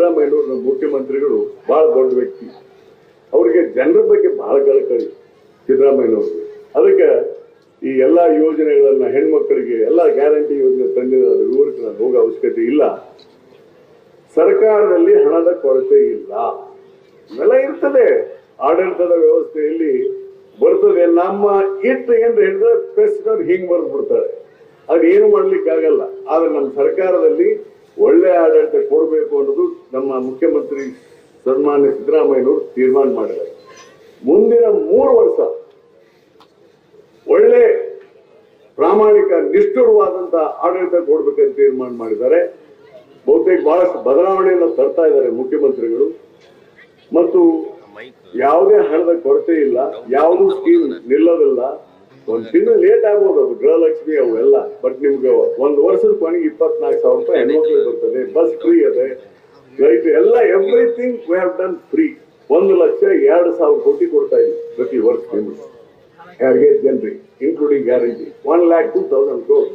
ಸಿದ್ದರಾಮಯ್ಯನವರು ಮುಖ್ಯಮಂತ್ರಿಗಳು ಬಹಳ ದೊಡ್ಡ ವ್ಯಕ್ತಿ. ಅವರಿಗೆ ಜನರ ಬಗ್ಗೆ ಬಹಳ ಕಳಕಳಿ ಸಿದ್ದರಾಮಯ್ಯನವ್ರಿಗೆ ಅದಕ್ಕೆ ಈ ಎಲ್ಲಾ ಯೋಜನೆಗಳನ್ನ ಹೆಣ್ಮಕ್ಕಳಿಗೆ ಎಲ್ಲಾ ಗ್ಯಾರಂಟಿ ಯೋಜನೆ ತಂದಿದ ಅದ್ರ ವಿವರಕ್ಕೆ ನಾನು ಹೋಗೋ ಅವಶ್ಯಕತೆ ಇಲ್ಲ. ಸರ್ಕಾರದಲ್ಲಿ ಹಣದ ಕೊರತೆ ಇಲ್ಲ. ಇವೆಲ್ಲ ಇರ್ತದೆ. ಆಡಳಿತದ ವ್ಯವಸ್ಥೆಯಲ್ಲಿ ಬರ್ತದೆ. ನಮ್ಮ ಇಟ್ಟು ಏನ್ ಹೇಳಿದ್ರೆ ಪ್ರೆಸ್ನವ್ರು ಹಿಂಗ್ ಬರ್ಬಿಡ್ತಾರೆ ಅದು ಏನು ಮಾಡ್ಲಿಕ್ಕೆ ಆಗಲ್ಲ ಆದ್ರೆ ನಮ್ಮ ಸರ್ಕಾರದಲ್ಲಿ ಒಳ್ಳೆ ಆಡಳಿತ ಕೊಡಬೇಕು ನಮ್ಮ ಮುಖ್ಯಮಂತ್ರಿ ಸನ್ಮಾನ್ಯ ಸಿದ್ದರಾಮಯ್ಯನವರು ತೀರ್ಮಾನ ಮಾಡಿದ್ದಾರೆ. ಮುಂದಿನ ಮೂರು ವರ್ಷ ಒಳ್ಳೆ ಪ್ರಾಮಾಣಿಕ ನಿಷ್ಠುರವಾದಂತಹ ಆಡಳಿತ ಕೊಡ್ಬೇಕಂತ ತೀರ್ಮಾನ ಮಾಡಿದ್ದಾರೆ. ಬಹುತೇಕ ಬಹಳಷ್ಟು ಬದಲಾವಣೆಯನ್ನು ತರ್ತಾ ಇದ್ದಾರೆ ಮುಖ್ಯಮಂತ್ರಿಗಳು. ಮತ್ತು ಯಾವುದೇ ಹಣದ ಕೊರತೆ ಇಲ್ಲ, ಯಾವುದು ಸ್ಕೀಮ್ ನಿಲ್ಲೋದಿಲ್ಲ. ಒಂದ್ ತಿಂಗಳು ಲೇಟ್ ಆಗ್ಬೋದು ಅದು, ಗೃಹಲಕ್ಷ್ಮಿ ಅವು ಎಲ್ಲ. ಬಟ್ ನಿಮ್ಗೆ ಒಂದ್ ವರ್ಷದ ಕೊನೆಗೆ ಇಪ್ಪತ್ನಾಲ್ಕು ಸಾವಿರ ರೂಪಾಯಿ ಹೆಣ್ಮಕ್ಳಿಗೆ ಬರ್ತದೆ ಬಸ್ ಫ್ರೀ ಅದೆ. ರೈಟ್ ಎಲ್ಲ everything we have done free ಒಂದು ಲಕ್ಷ ಎರಡು ಸಾವಿರ ಕೋಟಿ ಕೊಡ್ತಾ ಇದ್ವಿ ಪ್ರತಿ ವರ್ಷ ನಿಮ್ಗೆ ಯಾರಿಗೆ ಜನರಿಗೆ including guarantee one lakh two thousand crore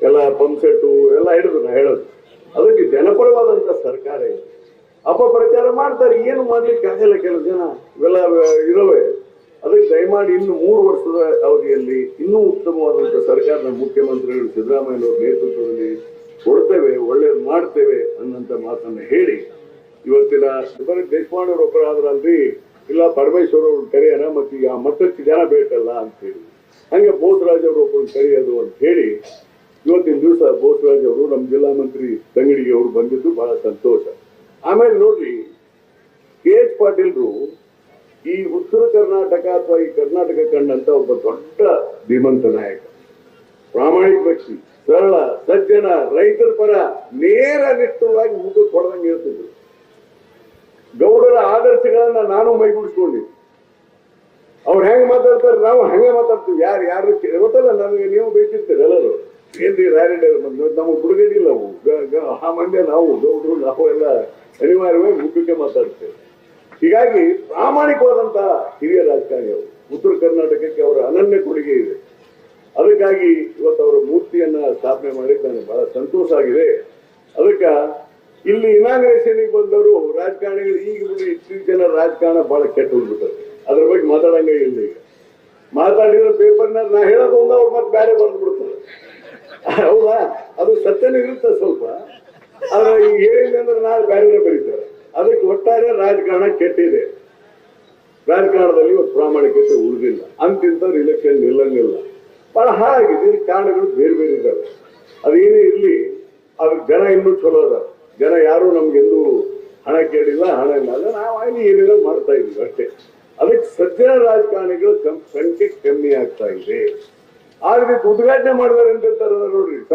ಎಲ್ಲ ಪಂಪ್ ಸೆಟ್ಟು ಎಲ್ಲ ಹಿಡಿದು ನಾ ಹೇಳೋದು. ಅದಕ್ಕೆ ಜನಪರವಾದಂತ ಸರ್ಕಾರ ಇದೆ. ಅಪಪ್ರಚಾರ ಮಾಡ್ತಾರೆ, ಏನು ಮಾಡ್ಲಿಕ್ಕೆ ಆಗಲ್ಲ ಕೆಲವು ಜನ. ಇವೆಲ್ಲ ಇರೋವೆ. ಅದಕ್ಕೆ ದಯಮಾಡಿ ಇನ್ನು ಮೂರು ವರ್ಷದ ಅವಧಿಯಲ್ಲಿ ಇನ್ನೂ ಉತ್ತಮವಾದಂತ ಸರ್ಕಾರದ ಮುಖ್ಯಮಂತ್ರಿಗಳು ಸಿದ್ದರಾಮಯ್ಯನವರ ನೇತೃತ್ವದಲ್ಲಿ ಮಾಡ್ತೇವೆ ಅನ್ನಂತ ಮಾತನ್ನ ಹೇಳಿ ಇವತ್ತಿನ ಬರೀ ದೇಶಪಾಂಡೆ ಒಬ್ಬರ ಆದ್ರಲ್ರಿ, ಇಲ್ಲ ಪರಮೇಶ್ವರ್ ಅವ್ರನ್ನ ಕರೆಯೋಣ ಮತ್ತೆ ಆ ಮತ್ತಷ್ಟು ಜನ ಬೇಕಲ್ಲ ಅಂತ ಹೇಳಿ. ಹಂಗೆ ಬೋಸರಾಜ್ ಅವರು ಒಬ್ಬರನ್ನ ಕರೆಯೋದು ಅಂತ ಹೇಳಿ ಇವತ್ತಿನ ದಿವಸ ಬೋಸರಾಜ್ ಅವರು ನಮ್ಮ ಜಿಲ್ಲಾ ಮಂತ್ರಿ ತಂಗಡಿಗೆ ಅವರು ಬಂದಿದ್ದು ಬಹಳ ಸಂತೋಷ. ಆಮೇಲೆ ನೋಡ್ರಿ, ಕೆ ಎಚ್ ಪಾಟೀಲ್ರು ಈ ಉತ್ತರ ಕರ್ನಾಟಕ ಅಥವಾ ಈ ಕರ್ನಾಟಕ ಕಂಡಂತ ಒಬ್ಬ ದೊಡ್ಡ ಧೀಮಂತ ನಾಯಕ, ಪ್ರಾಮಾಣಿಕ ವ್ಯಕ್ತಿ. ಸರಳ ಸಜ್ಜನ, ರೈತರ ಪರ ನೇರ ನಿಷ್ಠವಾಗಿ ಮುಖ ಕೊಡದಂಗೆ ಇರ್ತಿದ್ರು. ಗೌಡರ ಆದರ್ಶಗಳನ್ನ ನಾನು ಮೈಗೂಡಿಸ್ಕೊಂಡಿದ್ದೆ ಅವ್ರು ಹೆಂಗ್ ಮಾತಾಡ್ತಾರೆ ನಾವು ಹಂಗೆ ಮಾತಾಡ್ತೀವಿ. ಯಾರು ಯಾರು ಗೊತ್ತಲ್ಲ ನನಗೆ ನೀವು ಬೇಕಿರ್ತೀರಿ ಎಲ್ಲರೂ. ಏನ್ರಿ ರಾಯರೆಡ್ಡಿ ನಮಗೆ ಬಿಡುಗಡಿಲ್ಲ ಅವು ಆ ಮಂಡ್ಯ ನಾವು, ಗೌಡರು, ನಾವು ಎಲ್ಲ ಅನಿವಾರ್ಯವಾಗಿ ಮುಖಕ್ಕೆ ಮಾತಾಡ್ತೇವೆ. ಹೀಗಾಗಿ ಪ್ರಾಮಾಣಿಕವಾದಂತಹ ಹಿರಿಯ ರಾಜಕಾರಣಿ ಅವರು. ಉತ್ತರ ಕರ್ನಾಟಕಕ್ಕೆ ಅವರ ಅನನ್ಯ ಕೊಡುಗೆ ಇದೆ. ಅದಕ್ಕಾಗಿ ಇವತ್ತು ಅವರ ಮೂರ್ತಿಯನ್ನ ಸ್ಥಾಪನೆ ಮಾಡಿ ನನಗೆ ಬಹಳ ಸಂತೋಷ ಆಗಿದೆ. ಅದಕ್ಕ ಇಲ್ಲಿ ಇನಾಗ್ರೇಷನ್ಗೆ ಬಂದವರು ರಾಜಕಾರಣಿಗಳು, ಈಗ ಇಷ್ಟು ಜನ ರಾಜಕಾರಣ ಬಹಳ ಕೆಟ್ಟ ಹೋಗ್ಬಿಟ್ಟಾರೆ ಅದ್ರ ಬಗ್ಗೆ ಮಾತಾಡಂಗೆ ಇಲ್ಲ ಈಗ. ಮಾತಾಡಿರೋ ಪೇಪರ್ನ ನಾ ಹೇಳೋದು ಒಂದು, ಅವ್ರು ಮತ್ತೆ ಬೇರೆ ಬರೆದು ಬಿಡ್ತಾರೆ. ಹೌದಾ? ಅದು ಸತ್ಯನೂ ಇರುತ್ತೆ ಸ್ವಲ್ಪ. ಆದ್ರೆ ಈಗ ಹೇಳಿದೆ ಅಂದ್ರೆ ನಾಳೆ ಬೇರೆ ಬರೀತಾರೆ. ಅದಕ್ಕೆ ಒಟ್ಟಾರೆ ರಾಜಕಾರಣ ಕೆಟ್ಟಿದೆ. ರಾಜಕಾರಣದಲ್ಲಿ ಇವತ್ತು ಪ್ರಾಮಾಣಿಕತೆ ಉಳಿದಿಲ್ಲ. ಅಂತಿಂತವ್ರು ಇಲೆಕ್ಷನ್ ನಿಲ್ಲಂಗಿಲ್ಲ. ಬಹಳ ಹಾಳಾಗಿದೆ ಕಾರಣಗಳು ಬೇರೆ ಬೇರೆ ಇದ್ದಾವೆ ಅದೇನೇ ಇರಲಿ ಅದ್ರ ಜನ ಇನ್ನೂ ಚಲೋ ಅದ. ಜನ ಯಾರು ನಮ್ಗೆಂದೂ ಹಣ ಕೇಳಿಲ್ಲ, ಹಣ ಇಲ್ಲ. ನಾವು ಅಲ್ಲಿ ಏನೇನೋ ಮಾಡ್ತಾ ಇದ್ವಿ ಅಷ್ಟೇ. ಅದಕ್ಕೆ ಸಜ್ಜನ ರಾಜಕಾರಣಿಗಳು ಸಂಖ್ಯೆ ಕಮ್ಮಿ ಆಗ್ತಾ ಇದೆ. ಆದ್ರೆ ಉದ್ಘಾಟನೆ ಮಾಡಿದಾರೆ ಅಂತ ನೋಡ್ರಿ.